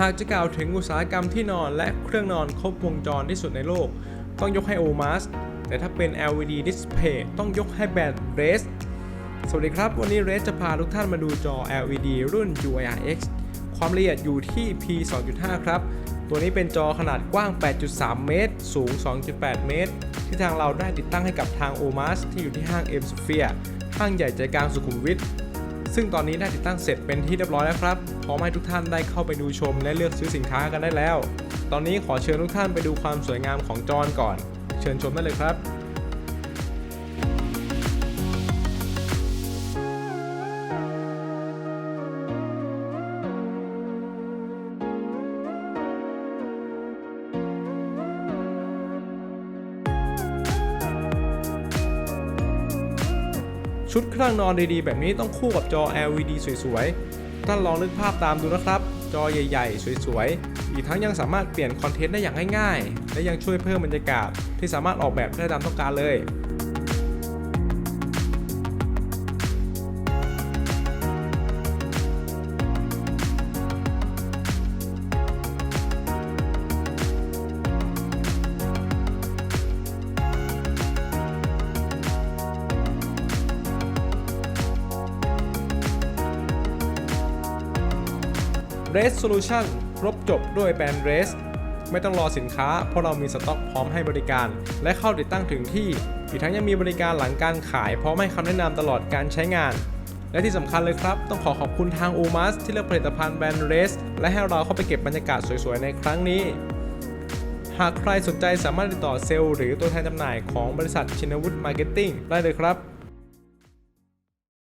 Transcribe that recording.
หากจะกล่าวถึงอุตสาหกรรมที่นอนและเครื่องนอนครบวงจรที่สุดในโลก ต้องยกให้ OMAS แต่ถ้าเป็น LED Display ต้องยกให้แบรนด์ Raze สวัสดีครับ วันนี้ Raze จะพาทุกท่านมาดูจอ LED รุ่น UIRX ความละเอียดอยู่ที่ P 2.5 ครับ ตัวนี้เป็นจอขนาดกว้าง 8.3 เมตร สูง 2.8 เมตร ที่ทางเราได้ติดตั้งให้กับทาง OMAS ที่อยู่ที่ห้าง M Sphere ห้างใหญ่ใจกลางสุขุมวิท ซึ่งตอนนี้ได้ติดตั้งเสร็จเป็นที่เรียบร้อยแล้วครับพร้อมให้ทุกท่านได้เข้าไปดูชมและเลือกซื้อสินค้ากันได้แล้ว ตอนนี้ขอเชิญทุกท่านไปดูความสวยงามของจอก่อน เชิญชมได้เลยครับ ชุดเครื่องนอนดีๆ แบบนี้ต้องคู่กับจอ LED สวยๆ ท่านลองนึกภาพตามดูนะครับ จอใหญ่ๆ สวยๆ อีกทั้งยังสามารถเปลี่ยนคอนเทนต์ได้อย่างง่ายๆ และยังช่วยเพิ่มบรรยากาศที่สามารถออกแบบได้ตามต้องการเลย Race Solution ครบจบด้วยแบรนด์ Race ไม่ต้องรอสินค้า เพราะเรามีสต็อกพร้อมให้บริการ และเข้าติดตั้งถึงที่ อีกทั้งยังมีบริการหลังการขาย พร้อมให้คำแนะนำตลอดการใช้งาน และที่สำคัญเลยครับ ต้องขอขอบคุณทาง UMAS ที่เลือกผลิตภัณฑ์แบรนด์ Race และให้เราเข้าไปเก็บบรรยากาศสวยๆ ในครั้งนี้ หากใครสนใจสามารถติดต่อเซลล์หรือตัวแทนจำหน่ายของบริษัทชินวุฒิมาร์เก็ตติ้งได้เลยครับ